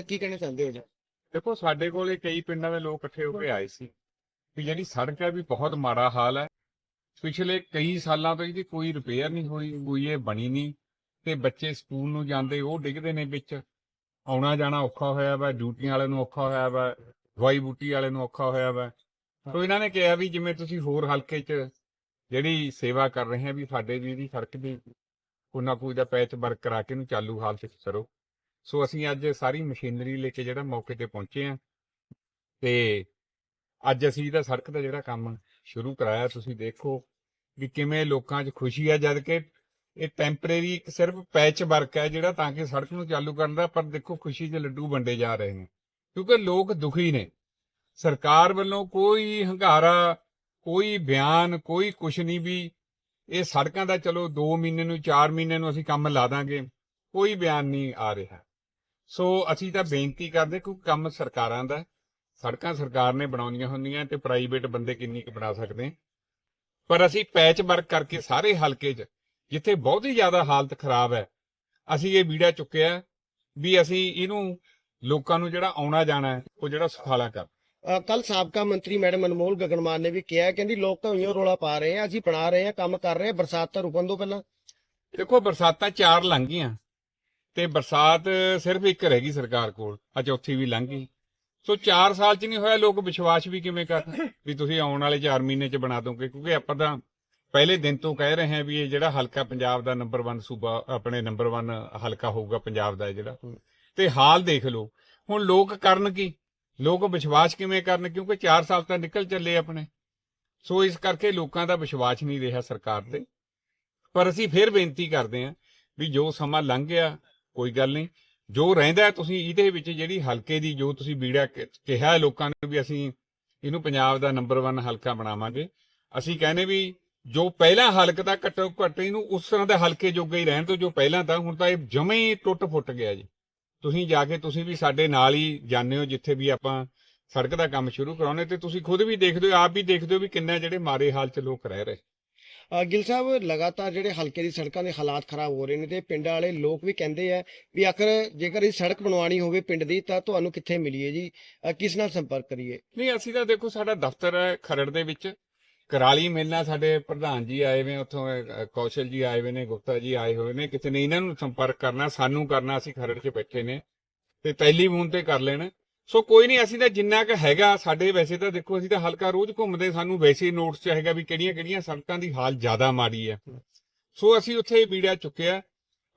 ਹੈ ਕੀ ਕਹਿਣਾ ਚਾਹੁੰਦੇ ਹੋ ਜੀ? ਦੇਖੋ, ਸਾਡੇ ਕੋਲੇ ਕਈ ਪਿੰਡਾਂ ਦੇ ਲੋਕ ਇਕੱਠੇ ਹੋ ਕੇ ਆਏ ਸੀ। ਵੀ ਜਿਹੜੀ ਸੜਕ ਹੈ ਵੀ ਬਹੁਤ ਮਾੜਾ ਹਾਲ ਹੈ। ਪਿਛਲੇ ਕਈ ਸਾਲਾਂ ਤੋਂ ਇਹਦੀ ਕੋਈ ਰਿਪੇਅਰ ਨਹੀਂ ਹੋਈ, ਕੋਈ ਇਹ ਬਣੀ ਨਹੀਂ। ਤੇ ਬੱਚੇ ਸਕੂਲ ਨੂੰ ਜਾਂਦੇ, ਉਹ ਡਿੱਗਦੇ ਨੇ ਵਿੱਚ। ਆਉਣਾ ਜਾਣਾ ਔਖਾ ਹੋਇਆ ਵਾ, ਡਿਊਟੀਆਂ ਵਾਲੇ ਨੂੰ ਔਖਾ ਹੋਇਆ ਵਾ, ਦਵਾਈ ਬੂਟੀ ਵਾਲੇ ਨੂੰ ਔਖਾ ਹੋਇਆ ਵਾ। ਸੋ ਇਹਨਾਂ ਨੇ ਕਿਹਾ ਵੀ ਜਿਵੇਂ ਤੁਸੀਂ ਹੋਰ ਹਲਕੇ 'ਚ ਜਿਹੜੀ ਸੇਵਾ ਕਰ ਰਹੇ ਆ ਵੀ ਸਾਡੇ ਵੀ ਇਹਦੀ ਸੜਕ ਦੀ ਕੋਈ ਨਾ ਕੋਈ ਦਾ ਪੈਚ ਵਰਕ ਕਰਾ ਕੇ ਇਹਨੂੰ ਚਾਲੂ ਹਾਲਤ 'ਚ ਕਰੋ। ਸੋ ਅਸੀਂ ਅੱਜ ਸਾਰੀ ਮਸ਼ੀਨਰੀ ਲੈ ਕੇ ਜਿਹੜਾ ਮੌਕੇ ਤੇ ਪਹੁੰਚੇ ਆ ਤੇ ਅੱਜ ਅਸੀਂ ਇਹਦਾ ਸੜਕ ਦਾ ਜਿਹੜਾ ਕੰਮ ਸ਼ੁਰੂ ਕਰਾਇਆ, ਤੁਸੀਂ ਦੇਖੋ ਵੀ ਕਿਵੇਂ ਲੋਕਾਂ 'ਚ ਖੁਸ਼ੀ ਆ ਜਦ ਕਿ ਇਹ ਟੈਂਪਰੇਰੀ ਇੱਕ ਸਿਰਫ ਪੈਚ ਵਰਕ ਹੈ ਜਿਹੜਾ ਤਾਂ ਕਿ ਸੜਕ ਨੂੰ ਚਾਲੂ ਕਰਨ ਦਾ, ਪਰ ਦੇਖੋ ਖੁਸ਼ੀ 'ਚ ਲੱਡੂ ਵੰਡੇ ਜਾ ਰਹੇ ਨੇ ਕਿਉਂਕਿ ਲੋਕ ਦੁਖੀ ਨੇ। ਸਰਕਾਰ ਵੱਲੋਂ ਕੋਈ ਹੰਗਾਰਾ, ਕੋਈ ਬਿਆਨ, ਕੋਈ ਕੁਛ ਨਹੀਂ ਵੀ ਇਹ ਸੜਕਾਂ ਦਾ ਚਲੋ 2 ਮਹੀਨੇ ਨੂੰ 4 ਮਹੀਨੇ ਨੂੰ ਅਸੀਂ ਕੰਮ ਲਾ ਦਾਂਗੇ, ਕੋਈ ਬਿਆਨ ਨਹੀਂ ਆ ਰਿਹਾ। ਸੋ ਅਸੀਂ ਤਾਂ ਬੇਨਤੀ ਕਰਦੇ ਕਿ ਕੰਮ ਸਰਕਾਰਾਂ ਦਾ। ਸੜਕਾਂ ਸਰਕਾਰ ਨੇ ਬਣਾਉਣੀਆਂ ਹੁੰਦੀਆਂ ਤੇ ਪ੍ਰਾਈਵੇਟ ਬੰਦੇ ਕਿੰਨੀ ਕੁ ਬਣਾ ਸਕਦੇ। ਪਰ ਅਸੀਂ ਪੈਚ ਵਰਕ ਕਰਕੇ ਸਾਰੇ ਹਲਕੇ 'ਚ ਜਿੱਥੇ ਬਹੁਤ ਹੀ ਜ਼ਿਆਦਾ ਹਾਲਤ ਖਰਾਬ ਹੈ ਅਸੀਂ ਇਹ ਵੀੜਾ ਚੁੱਕਿਆ ਵੀ ਅਸੀਂ ਇਹਨੂੰ ਲੋਕਾਂ ਨੂੰ ਜਿਹੜਾ ਆਉਣਾ ਜਾਣਾ ਉਹ ਜਿਹੜਾ ਸੁਖਾਲਾ ਕਰ ਕੱਲ ਸਾਬਕਾ ਮੰਤਰੀ ਮੈਡਮ ਅਨਮੋਲ ਗਗਨਮਾਨ ਨੇ ਵੀ ਕਿਹਾ ਕਹਿੰਦੀ ਲੋਕ ਤਾਂ ਉਈਓ ਰੋਲਾ ਪਾ ਰਹੇ ਆ ਅਸੀਂ ਬਣਾ ਰਹੇ ਆ ਕੰਮ ਕਰ ਰਹੇ ਆ ਬਰਸਾਤ ਤਾਂ ਰੁਕਣ ਦੋ ਪਹਿਲਾਂ ਦੇਖੋ ਬਰਸਾਤਾਂ ਚਾਰ ਲੰਘ ਗਈਆਂ ਤੇ ਬਰਸਾਤ ਸਿਰਫ ਇੱਕ ਰਹਿ ਗਈ ਸਰਕਾਰ ਕੋਲ, ਆ ਚੌਥੀ ਵੀ ਲੰਘ ਗਈ। ਸੋ 4 ਸਾਲ ਚ ਨਹੀਂ ਹੋਇਆ, ਲੋਕ ਵਿਸ਼ਵਾਸ ਵੀ ਕਿਵੇਂ ਕਰਨ ਵੀ ਤੁਸੀਂ ਆਉਣ ਵਾਲੇ 4 ਮਹੀਨੇ ਚ ਬਣਾ ਦੋਗੇ? ਕਿਉਂਕਿ ਆਪਾਂ ਤਾਂ ਪਹਿਲੇ ਦਿਨ ਤੋਂ ਕਹਿ ਰਹੇ ਹਾਂ ਵੀ ਇਹ ਜਿਹੜਾ ਹਲਕਾ ਪੰਜਾਬ ਦਾ ਨੰਬਰ 1 ਸੂਬਾ, ਆਪਣੇ ਨੰਬਰ 1 ਹਲਕਾ ਹੋਊਗਾ ਪੰਜਾਬ ਦਾ ਜਿਹੜਾ। ਤੇ ਹਾਲ ਦੇਖ ਲਓ, ਹੁਣ ਲੋਕ ਕਰਨ ਕੀ? ਲੋਕ ਵਿਸ਼ਵਾਸ ਕਿਵੇਂ ਕਰਨ? ਕਿਉਂਕਿ 4 ਸਾਲ ਤਾਂ ਨਿਕਲ ਚੱਲੇ ਆਪਣੇ। ਸੋ ਇਸ ਕਰਕੇ ਲੋਕਾਂ ਦਾ ਵਿਸ਼ਵਾਸ ਨਹੀਂ ਰਿਹਾ ਸਰਕਾਰ ਤੇ। ਪਰ ਅਸੀਂ ਫਿਰ ਬੇਨਤੀ ਕਰਦੇ ਹਾਂ ਵੀ ਜੋ ਸਮਾਂ ਲੰਘ ਗਿਆ ਕੋਈ ਗੱਲ ਨਹੀਂ। ਜੋ ਰਹਿੰਦਾ ਤੁਸੀਂ ਇਹਦੇ ਵਿੱਚ ਜਿਹੜੀ ਹਲਕੇ ਦੀ ਜੋ ਤੁਸੀਂ ਬੀੜਾ ਕਿਹਾ ਲੋਕਾਂ ਨੇ ਵੀ ਅਸੀਂ ਇਹਨੂੰ ਪੰਜਾਬ ਦਾ ਨੰਬਰ 1 ਹਲਕਾ ਬਣਾਵਾਂਗੇ। ਅਸੀਂ ਕਹਿੰਦੇ ਵੀ ਜੋ ਪਹਿਲਾਂ ਹਲਕ ਤਾਂ ਘੱਟੋ ਘੱਟ ਇਹਨੂੰ ਉਸ ਤਰ੍ਹਾਂ ਦੇ ਹਲਕੇ ਜੋਗੇ ਹੀ ਰਹਿਣ ਤੋਂ ਜੋ ਪਹਿਲਾਂ ਤਾਂ, ਹੁਣ ਤਾਂ ਇਹ ਜਮੇ ਹੀ ਟੁੱਟ ਫੁੱਟ ਗਿਆ ਜੀ। ਤੁਸੀਂ ਜਾ ਕੇ ਤੁਸੀਂ ਵੀ ਸਾਡੇ ਨਾਲ ਹੀ ਜਾਂਦੇ ਹੋ, ਜਿੱਥੇ ਵੀ ਆਪਾਂ ਸੜਕ ਦਾ ਕੰਮ ਸ਼ੁਰੂ ਕਰਾਉਣੇ ਤੇ ਤੁਸੀਂ ਖੁਦ ਵੀ ਦੇਖਦੇ ਹੋ, ਆਪ ਵੀ ਦੇਖਦੇ ਹੋ ਵੀ ਕਿੰਨਾ ਜਿਹੜੇ ਮਾਰੇ ਹਾਲ 'ਚ ਲੋਕ ਰਹਿ ਰਹੇ। ਗਿੱਲ ਸਾਹਿਬ, ਲਗਾਤਾਰ ਜਿਹੜੇ ਹਲਕੇ ਦੀ ਸੜਕਾਂ ਦੇ ਹਾਲਾਤ ਖਰਾਬ ਹੋ ਰਹੇ ਨੇ ਤੇ ਪਿੰਡਾਂ ਵਾਲੇ ਲੋਕ ਵੀ ਕਹਿੰਦੇ ਆ ਵੀ ਆਖਰ ਜੇਕਰ ਇਹ ਸੜਕ ਬਣਵਾਣੀ ਹੋਵੇ ਪਿੰਡ ਦੀ ਤਾਂ ਤੁਹਾਨੂੰ ਕਿੱਥੇ ਮਿਲੀਏ ਜੀ? ਕਿਸ ਨਾਲ ਸੰਪਰਕ ਕਰੀਏ? ਨਹੀਂ, ਅਸੀਂ ਤਾਂ ਦੇਖੋ ਸਾਡਾ ਦਫ਼ਤਰ ਹੈ ਖਰੜ ਦੇ ਵਿੱਚ। ਕਰਾਲੀ ਮਿਲਣਾ ਸਾਡੇ ਪ੍ਰਧਾਨ ਜੀ ਆਏ ਹੋਏ ਉੱਥੋਂ ਕੌਸ਼ਲ ਜੀ ਆਏ ਹੋਏ ਨੇ, ਗੁਪਤਾ ਜੀ ਆਏ ਹੋਏ ਨੇ। ਕਿਸੇ ਨੇ ਇਹਨਾਂ ਨੂੰ ਸੰਪਰਕ ਕਰਨਾ, ਸਾਨੂੰ ਕਰਨਾ, ਅਸੀਂ ਖਰੜ 'ਚ ਬੈਠੇ ਨੇ। ਤੇ ਪਹਿਲੀ ਟੈਲੀਫੋਨ ਤੇ ਕਰ ਲੈਣਾ। ਸੋ ਕੋਈ ਨਹੀਂ, ਅਸੀਂ ਤਾਂ ਜਿੰਨਾ ਕੁ ਹੈਗਾ ਸਾਡੇ ਵੈਸੇ ਤਾਂ ਦੇਖੋ, ਅਸੀਂ ਤਾਂ ਹਲਕਾ ਰੋਜ਼ ਘੁੰਮਦੇ ਸਾਨੂੰ ਵੈਸੇ ਨੋਟਸ 'ਚ ਹੈਗਾ ਵੀ ਕਿਹੜੀਆਂ ਕਿਹੜੀਆਂ ਸੜਕਾਂ ਦੀ ਹਾਲ ਜ਼ਿਆਦਾ ਮਾੜੀ ਹੈ। ਸੋ ਅਸੀਂ ਉੱਥੇ ਵੀੜਾ ਚੁੱਕਿਆ।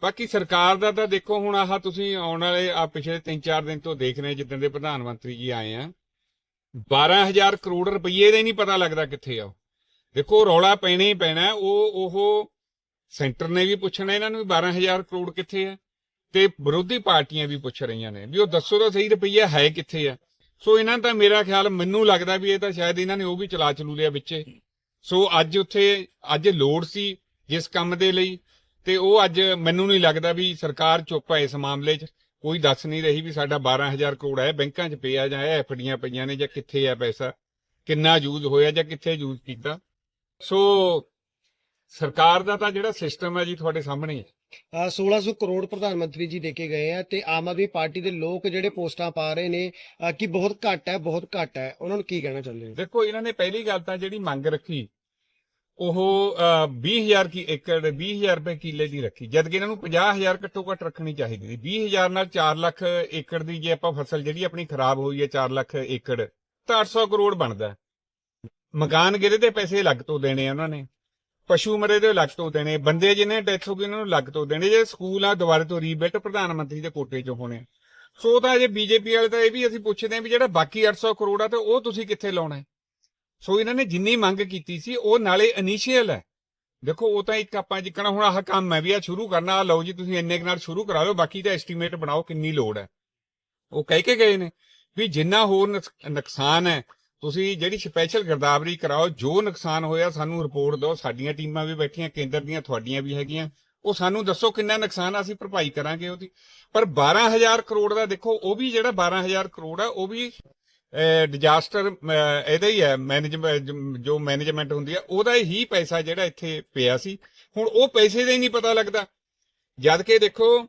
ਬਾਕੀ ਸਰਕਾਰ ਦਾ ਤਾਂ ਦੇਖੋ, ਹੁਣ ਆਹ ਤੁਸੀਂ ਆਉਣ ਵਾਲੇ ਆ ਪਿਛਲੇ 3-4 ਦਿਨ ਤੋਂ ਦੇਖ ਰਹੇ ਜਿੱਦਾਂ ਦੇ ਪ੍ਰਧਾਨ ਮੰਤਰੀ ਜੀ ਆਏ ਆ। 12000 ਕਰੋੜ ਰੁਪਏ ਦਾ ਹੀ ਨਹੀਂ ਪਤਾ ਲੱਗਦਾ ਕਿੱਥੇ ਆ ਉਹ। ਦੇਖੋ, ਰੌਲਾ ਪੈਣਾ ਹੀ ਪੈਣਾ। ਉਹ ਉਹ ਸੈਂਟਰ ਨੇ ਵੀ ਪੁੱਛਣਾ, ਇਹਨਾਂ ਨੂੰ ਵੀ 12000 ਕਰੋੜ ਕਿੱਥੇ ਆ? ਤੇ ਵਿਰੋਧੀ ਪਾਰਟੀਆਂ ਵੀ ਪੁੱਛ ਰਹੀਆਂ ਨੇ ਵੀ ਉਹ ਦੱਸੋ ਤਾਂ ਸਹੀ ਰੁਪਈਆ ਹੈ ਕਿੱਥੇ ਆ। ਸੋ ਇਹਨਾਂ ਦਾ ਮੇਰਾ ਖਿਆਲ ਮੈਨੂੰ ਲੱਗਦਾ ਵੀ ਇਹ ਤਾਂ ਸ਼ਾਇਦ ਇਹਨਾਂ ਨੇ ਉਹ ਵੀ ਚਲਾ ਚਲੂ ਲਿਆ ਵਿੱਚੇ। ਸੋ ਅੱਜ ਉੱਥੇ, ਅੱਜ ਲੋੜ ਸੀ ਜਿਸ ਕੰਮ ਦੇ ਲਈ ਤੇ ਉਹ ਅੱਜ ਮੈਨੂੰ ਨਹੀਂ ਲੱਗਦਾ ਵੀ ਸਰਕਾਰ ਚੁੱਪ ਹੈ ਇਸ ਮਾਮਲੇ 'ਚ। ਕੋਈ ਦੱਸ ਨਹੀਂ ਰਹੀ ਵੀ ਸਾਡਾ 12000 ਕਰੋੜ ਹੈ, ਬੈਂਕਾਂ 'ਚ ਪਿਆ ਜਾਂ ਐਫਡੀਆਂ ਪਈਆਂ ਨੇ ਜਾਂ ਕਿੱਥੇ ਆ ਪੈਸਾ, ਕਿੰਨਾ ਯੂਜ਼ ਹੋਇਆ ਜਾਂ ਕਿੱਥੇ ਯੂਜ਼ ਕੀਤਾ। ਸੋ ਸਰਕਾਰ ਦਾ ਤਾਂ ਜਿਹੜਾ ਸਿਸਟਮ ਹੈ ਜੀ ਤੁਹਾਡੇ ਸਾਹਮਣੇ ਹੈ। ਅ, 1600 ਕਰੋੜ ਪ੍ਰਧਾਨ ਮੰਤਰੀ ਜੀ ਦੇ ਕੇ ਗਏ ਆ ਤੇ ਆਮ ਆਦਮੀ ਪਾਰਟੀ ਦੇ ਲੋਕ ਜਿਹੜੇ ਪੋਸਟਾਂ ਪਾ ਰਹੇ ਨੇ ਅ, ਕਿ ਬਹੁਤ ਘੱਟ ਹੈ ਬਹੁਤ ਘੱਟ ਹੈ। ਉਹਨਾਂ ਨੂੰ ਕੀ ਕਹਿਣਾ ਚਾਹੁੰਦੇ ਹੋ? ਦੇਖੋ ਇਹਨਾਂ ਨੇ ਪਹਿਲੀ ਗੱਲ ਤਾਂ ਜਿਹੜੀ ਮੰਗ ਰੱਖੀ ਉਹ ਅਹ, 20000 ਕੀ ਏਕੜ 20000 ਰੁਪਏ ਕਿੱਲੇ ਦੀ ਰੱਖੀ। ਜਦ ਕਿ ਇਹਨਾਂ ਨੂੰ 50000 ਘੱਟੋ ਘੱਟ ਰੱਖਣੀ ਚਾਹੀਦੀ ਸੀ। 20000 ਨਾਲ 4 ਲੱਖ ਏਕੜ ਦੀ ਜੇ ਆਪਾਂ ਫਸਲ ਜਿਹੜੀ ਆਪਣੀ ਖਰਾਬ ਹੋਈ ਹੈ 4 ਲੱਖ ਏਕੜ ਤਾਂ 800 ਕਰੋੜ ਬਣਦਾ। ਹੈ। ਮਕਾਨ ਗਿਰੇ ਦੇ ਪੈਸੇ ਲੱਗ ਤੋਂ ਦੇਣੇ ਆ ਉਹਨਾਂ ਨੇ। ਪਸ਼ੂ ਮਰੇ ਦੇ ਲੱਗ ਤੋਂ ਦੇਣੇ, ਬੰਦੇ ਜਿਹਨੇ ਡੈਥ ਹੋ ਗਈ ਉਹਨਾਂ ਨੂੰ ਲੱਗ ਤੋਂ ਦੇਣੇ, ਜੇ ਸਕੂਲ ਆ ਦੁਬਾਰੇ ਤੋਂ ਰੀਬਿਲਟ ਪ੍ਰਧਾਨ ਮੰਤਰੀ ਦੇ ਕੋਟੇ 'ਚ ਹੋਣੇ। ਸੋ ਤਾਂ ਜੇ ਬੀਜੇਪੀ ਵਾਲੇ ਤਾਂ ਇਹ ਵੀ ਅਸੀਂ ਪੁੱਛਦੇ ਹਾਂ ਵੀ ਜਿਹੜਾ ਬਾਕੀ 800 ਕਰੋੜ ਆ ਤੇ ਉਹ ਤੁਸੀਂ ਕਿੱਥੇ ਲਾਉਣਾ ਹੈ? ਸੋ ਇਹਨਾਂ ਨੇ ਜਿੰਨੀ ਮੰਗ ਕੀਤੀ ਸੀ, ਉਹ ਨਾਲੇ ਇਨੀਸ਼ੀਅਲ ਹੈ। ਦੇਖੋ, ਉਹ ਤਾਂ ਇੱਕ ਆਪਾਂ ਜਿੱਕਣਾ ਹੁਣ ਆਹ ਕੰਮ ਹੈ ਵੀ ਆ ਸ਼ੁਰੂ ਕਰਨਾ, ਆਹ ਲਓ ਜੀ, ਤੁਸੀਂ ਇੰਨੇ ਨਾਲ ਸ਼ੁਰੂ ਕਰਾ ਲਓ, ਬਾਕੀ ਦਾ ਐਸਟੀਮੇਟ ਬਣਾਓ ਕਿੰਨੀ ਲੋੜ ਹੈ। ਉਹ ਕਹਿ ਕੇ ਗਏ ਨੇ ਵੀ ਜਿੰਨਾ ਹੋਰ ਨੁਕਸ- ਨੁਕਸਾਨ ਹੈ ਤੁਸੀਂ ਜਿਹੜੀ ਸਪੈਸ਼ਲ ਗਿਰਦਾਵਰੀ ਕਰਾਓ ਜੋ ਨੁਕਸਾਨ ਹੋਇਆ ਸਾਨੂੰ ਰਿਪੋਰਟ ਦਿਓ। ਸਾਡੀਆਂ ਟੀਮਾਂ ਵੀ ਬੈਠੀਆਂ ਕੇਂਦਰ ਦੀਆਂ ਤੁਹਾਡੀਆਂ ਵੀ ਹੈਗੀਆਂ। ਉਹ ਸਾਨੂੰ ਦੱਸੋ ਕਿੰਨਾ ਨੁਕਸਾਨ ਅਸੀਂ ਭਰਪਾਈ ਕਰਾਂਗੇ ਉਹਦੀ। ਪਰ 12000 ਕਰੋੜ ਦਾ ਦੇਖੋ ਉਹ ਵੀ ਜਿਹੜਾ 12000 ਕਰੋੜ ਆ ਉਹ ਵੀ ਡਿਜ਼ਾਸਟਰ ਇਹਦਾ ਹੀ ਹੈ ਮੈਨੇਜਮੈਂਟ ਜੋ ਮੈਨੇਜਮੈਂਟ ਹੁੰਦੀ ਆ ਉਹਦਾ ਹੀ ਪੈਸਾ ਜਿਹੜਾ ਇੱਥੇ ਪਿਆ ਸੀ। ਹੁਣ ਉਹ ਪੈਸੇ ਦਾ ਹੀ ਨਹੀਂ ਪਤਾ ਲੱਗਦਾ। ਜਦ ਕਿ ਦੇਖੋ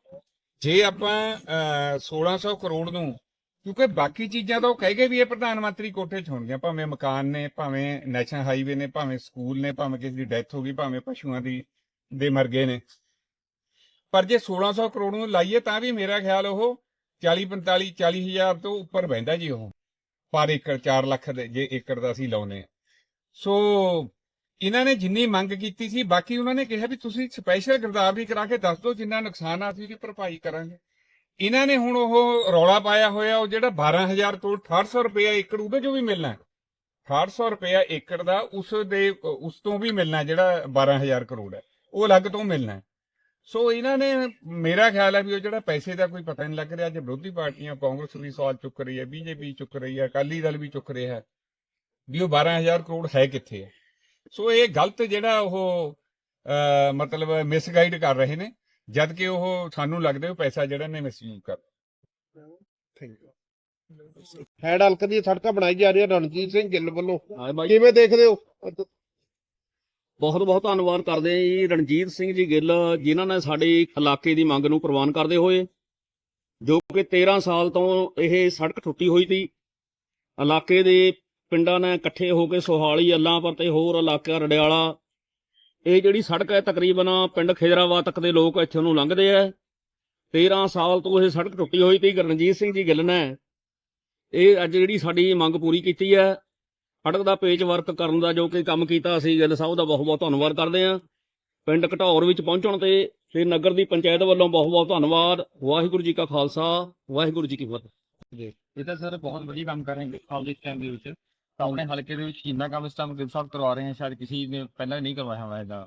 ਜੇ ਆਪਾਂ ਅਹ, 1600 ਕਰੋੜ ਨੂੰ ਕਿਉਂਕਿ ਬਾਕੀ ਚੀਜ਼ਾਂ ਤਾਂ ਉਹ ਕਹਿ ਵੀ ਇਹ ਪ੍ਰਧਾਨ ਮੰਤਰੀ ਕੋਠੇ 'ਚ ਹੋਣਗੀਆਂ, ਭਾਵੇਂ ਮਕਾਨ ਨੇ, ਭਾਵੇਂ ਨੈਸ਼ਨਲ ਹਾਈਵੇ ਨੇ, ਭਾਵੇਂ ਸਕੂਲ ਨੇ, ਭਾਵੇਂ ਕਿਸੇ ਦੀ ਡੈਥ ਹੋ ਗਈ, ਭਾਵੇਂ ਪਸ਼ੂਆਂ ਦੀ, ਦੇ ਮਰ ਗਏ ਨੇ। ਪਰ ਜੇ 1600 ਕਰੋੜ ਨੂੰ ਲਾਈਏ ਤਾਂ ਵੀ ਮੇਰਾ ਖਿਆਲ ਉਹ 40 45 40 ਹਜ਼ਾਰ ਤੋਂ ਉੱਪਰ ਬਹਿੰਦਾ ਜੀ ਉਹ। ਪਰ ਏਕੜ 4 ਲੱਖ ਦੇ ਜੇ ਏਕੜ ਦਾ ਅਸੀਂ ਲਾਉਨੇ ਆ ਸੋ ਇਹਨਾਂ ਨੇ ਜਿੰਨੀ ਮੰਗ ਕੀਤੀ ਸੀ, ਬਾਕੀ ਉਹਨਾਂ ਨੇ ਕਿਹਾ ਵੀ ਤੁਸੀਂ ਸਪੈਸ਼ਲ ਗਿਰਦਾਵਰੀ ਕਰਾ ਕੇ ਦੱਸ ਦਿਓ ਜਿੰਨਾ ਨੁਕਸਾਨ ਆ ਅਸੀਂ ਉਹਦੀ ਭਰਪਾਈ ਕਰਾਂਗੇ। ਇਹਨਾਂ ਨੇ ਹੁਣ ਉਹ ਰੌਲਾ ਪਾਇਆ ਹੋਇਆ, ਉਹ ਜਿਹੜਾ 12000 ਤੋਂ 6800 ਰੁਪਇਆ ਏਕੜ, ਉਹਦੇ ਚੋਂ ਵੀ ਮਿਲਣਾ ਹੈ। 6800 ਰੁਪਇਆ ਏਕੜ ਦਾ ਉਸ ਦੇ, ਉਸ ਤੋਂ ਵੀ ਮਿਲਣਾ ਹੈ, ਜਿਹੜਾ 12000 ਕਰੋੜ ਹੈ। ਉਹ ਅਲੱਗ ਤੋਂ ਮਿਲਣਾ ਸੋ ਇਹਨਾਂ ਨੇ, ਮੇਰਾ ਖਿਆਲ ਹੈ ਵੀ ਉਹ ਜਿਹੜਾ ਪੈਸੇ ਦਾ ਕੋਈ ਪਤਾ ਨਹੀਂ ਲੱਗ ਰਿਹਾ, ਅੱਜ ਵਿਰੋਧੀ ਪਾਰਟੀਆਂ, ਕਾਂਗਰਸ ਵੀ ਸਵਾਲ ਚੁੱਕ ਰਹੀ ਹੈ, ਬੀਜੇਪੀ ਚੁੱਕ ਰਹੀ ਹੈ, ਅਕਾਲੀ ਦਲ ਵੀ ਚੁੱਕ ਰਿਹਾ ਹੈ, ਵੀ ਉਹ 12000 ਕਰੋੜ ਹੈ ਕਿੱਥੇ ਹੈ। ਸੋ ਇਹ ਗਲਤ ਜਿਹੜਾ ਉਹ ਮਤਲਬ ਮਿਸਗਾਈਡ ਕਰ ਰਹੇ ਨੇ। ਜਦ ਕਿ ਉਹ ਸਾਨੂੰ ਲੱਗਦਾ ਉਹ ਪੈਸਾ ਜਿਹੜਾ ਨੇ ਮਿਸਯੂਜ਼ ਕਰ ਹੈਡ ਹਲਕੇ ਦੀ ਸੜਕਾਂ ਬਣਾਈ ਜਾ ਰਹੀਆਂ ਰਣਜੀਤ ਸਿੰਘ ਗਿੱਲ ਵੱਲੋਂ। ਹਾਂ ਕਿਵੇਂ ਦੇਖਦੇ ਹੋ? ਬਹੁਤ ਬਹੁਤ ਧੰਨਵਾਦ ਕਰਦੇ ਹਾਂ ਜੀ ਰਣਜੀਤ ਸਿੰਘ ਜੀ ਗਿੱਲ ਜਿਨ੍ਹਾਂ ਨੇ ਸਾਡੇ ਇਲਾਕੇ ਦੀ ਮੰਗ ਨੂੰ ਪ੍ਰਵਾਨ ਕਰਦੇ ਹੋਏ ਜੋ ਕਿ 13 ਸਾਲ ਤੋਂ ਇਹ ਸੜਕ ਟੁੱਟੀ ਹੋਈ ਸੀ। ਇਲਾਕੇ ਦੇ ਪਿੰਡਾਂ ਨੇ ਇਕੱਠੇ ਹੋ ਕੇ ਸੋਹਾਲੀ ਅੱਲਾਂਪੁਰ ਤੇ ਹੋਰ ਇਲਾਕਾ ਰੜਿਆਲਾ ਇਹ ਜਿਹੜੀ ਸੜਕ ਹੈ ਤਕਰੀਬਨ ਪਿੰਡ ਖੇਜਰਾਬਾਦ ਤੱਕ ਦੇ ਲੋਕ ਇੱਥੇ ਨੂੰ ਲੰਘਦੇ ਆ। 13 ਸਾਲ ਤੋਂ ਇਹ ਸੜਕ ਟੁੱਟੀ ਹੋਈ ਸੀ ਰਣਜੀਤ ਸਿੰਘ ਜੀ ਗਿੱਲ ਨੇ ਇਹ ਅੱਜ ਜਿਹੜੀ ਸਾਡੀ ਮੰਗ ਪੂਰੀ ਕੀਤੀ ਹੈ, ਸੜਕ ਦਾ ਪੇਚ ਵਰਕ ਕਰਨ ਦਾ ਜੋ ਕਿ ਕੰਮ ਕੀਤਾ ਅਸੀਂ ਗਿੱਲ ਸਾਹਿਬ ਦਾ ਬਹੁਤ ਬਹੁਤ ਧੰਨਵਾਦ ਕਰਦੇ ਹਾਂ। ਪਿੰਡ ਘਟੌਰ ਵਿੱਚ ਪਹੁੰਚਣ ਤੇ ਤੇ ਨਗਰ ਦੀ ਪੰਚਾਇਤ ਵੱਲੋਂ ਬਹੁਤ ਬਹੁਤ ਧੰਨਵਾਦ। ਵਾਹਿਗੁਰੂ ਜੀ ਕਾ ਖਾਲਸਾ, ਵਾਹਿਗੁਰੂ ਜੀ ਕੀ ਫਤਿਹ। ਜੀ, ਇਹ ਤਾਂ ਸਰ ਬਹੁਤ ਵਧੀਆ ਕੰਮ ਕਰ ਰਹੇ ਨੇ ਹਾਲ ਟਾਈਮ ਦੇ ਵਿੱਚ। ਤਾਂ ਆਪਣੇ ਹਲਕੇ ਦੇ ਵਿੱਚ ਜਿੰਨਾ ਕੰਮ ਇਸ ਟਾਈਮ ਗਿੱਲ ਸਾਹਿਬ ਕਰਵਾ ਰਹੇ ਹਨ ਸ਼ਾਇਦ ਕਿਸੇ ਨੇ ਪਹਿਲਾਂ ਨਹੀਂ ਕਰਵਾਇਆ ਹੋਇਆ ਇਹਦਾ।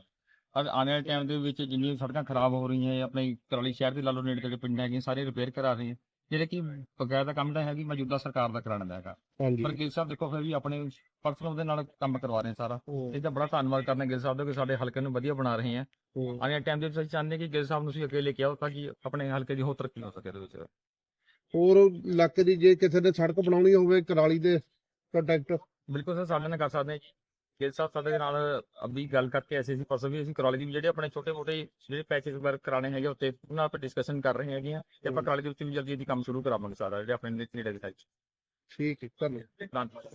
ਔਰ ਆਉਣ ਵਾਲੇ ਟਾਈਮ ਦੇ ਵਿੱਚ ਜਿੰਨੀਆਂ ਸੜਕਾਂ ਖਰਾਬ ਹੋ ਰਹੀਆਂ ਹੈ ਆਪਣੇ ਕਰੌਲੀ ਸ਼ਹਿਰ ਦੇ ਲਾਲੋ ਨੇੜੇ ਤੇੜੇ ਪਿੰਡ ਹੈਗੇ ਸਾਰੇ ਰਿਪੇਅਰ ਕਰਾ ਰਹੇ ਹੈ ਜਿਹੜੇ ਕਿ ਬਕਾਇਦਾ ਕੰਮ ਤਾਂ ਹੈ ਕਿ ਮੌਜੂਦਾ ਸਰਕਾਰ ਦਾ ਕਰਾਉਣਾ ਦਾ ਹੈਗਾ। ਪਰ ਗਿੱਲ ਸਾਹਿਬ ਦੇਖੋ ਫਿਰ ਵੀ ਆਪਣੇ ਪਰਸਨਲ ਦੇ ਨਾਲ ਕੰਮ ਕਰਵਾ ਰਹੇ ਸਾਰਾ। ਇਹ ਤਾਂ ਬੜਾ ਧੰਨਵਾਦ ਕਰਨਾ ਗਿੱਲ ਸਾਹਿਬ ਦਾ ਕਿ ਸਾਡੇ ਹਲਕੇ ਨੂੰ ਵਧੀਆ ਬਣਾ ਰਹੇ ਆਉਣ ਵਾਲੇ ਟਾਈਮ ਦੇ ਵਿੱਚ ਅਸੀਂ ਚਾਹੁੰਦੇ ਕਿ ਗਿੱਲ ਸਾਹਿਬ ਨੂੰ ਤੁਸੀਂ ਅੱਗੇ ਲੈ ਕੇ ਆਓ ਤਾਂ ਕਿ ਆਪਣੇ ਹਲਕੇ ਦੀ ਹੋਰ ਤਰੱਕੀ ਹੋ ਸਕੇ ਇਹਦੇ ਵਿੱਚ। ਹੋਰ ਇਲਾਕੇ ਦੀ ਜੇ ਕਿਸੇ ਨੇ ਸੜਕ ਬਣਾਉਣੀ ਹੋਵੇ ਕਰਾਲੀ ਦੇ ਕੰਟੈਕਟ ਬਿਲਕੁਲ ਸਰ ਸਾਡੇ ਨਾਲ ਕਰ ਸਕਦੇ ਹਾਂ ਜੀ। ਗਿੱਲ ਸਾਹਿਬ ਸਾਡੇ ਨਾਲ ਅਭੀ ਗੱਲ ਕਰਕੇ ਐਸੇ ਸੀ ਪਰਸੋਂ ਵੀ ਅਸੀਂ ਕਰਾਲੀ ਦੀ ਵੀ ਜਿਹੜੇ ਆਪਣੇ ਛੋਟੇ ਮੋਟੇ ਜਿਹੜੇ ਪੈਚੇਸ ਵਰਕ ਕਰਾਣੇ ਹੈਗੇ ਉੱਤੇ ਉਹਨਾਂ ਆਪਾਂ ਡਿਸਕਸ਼ਨ ਕਰ ਰਹੇ ਹੈਗੇ ਆ। ਤੇ ਆਪਾਂ ਕਰਾਲੀ ਦੇ ਉੱਤੇ ਵੀ ਜਲਦੀ ਜਲਦੀ ਕੰਮ ਸ਼ੁਰੂ ਕਰਾਵਾਂਗੇ ਸਾਰਾ ਜਿਹੜੇ ਆਪਣੇ ਨੇੜੇ ਦੇ ਸਾਈਡ ਠੀਕ ਹੈ ਧੰਨਵਾਦ।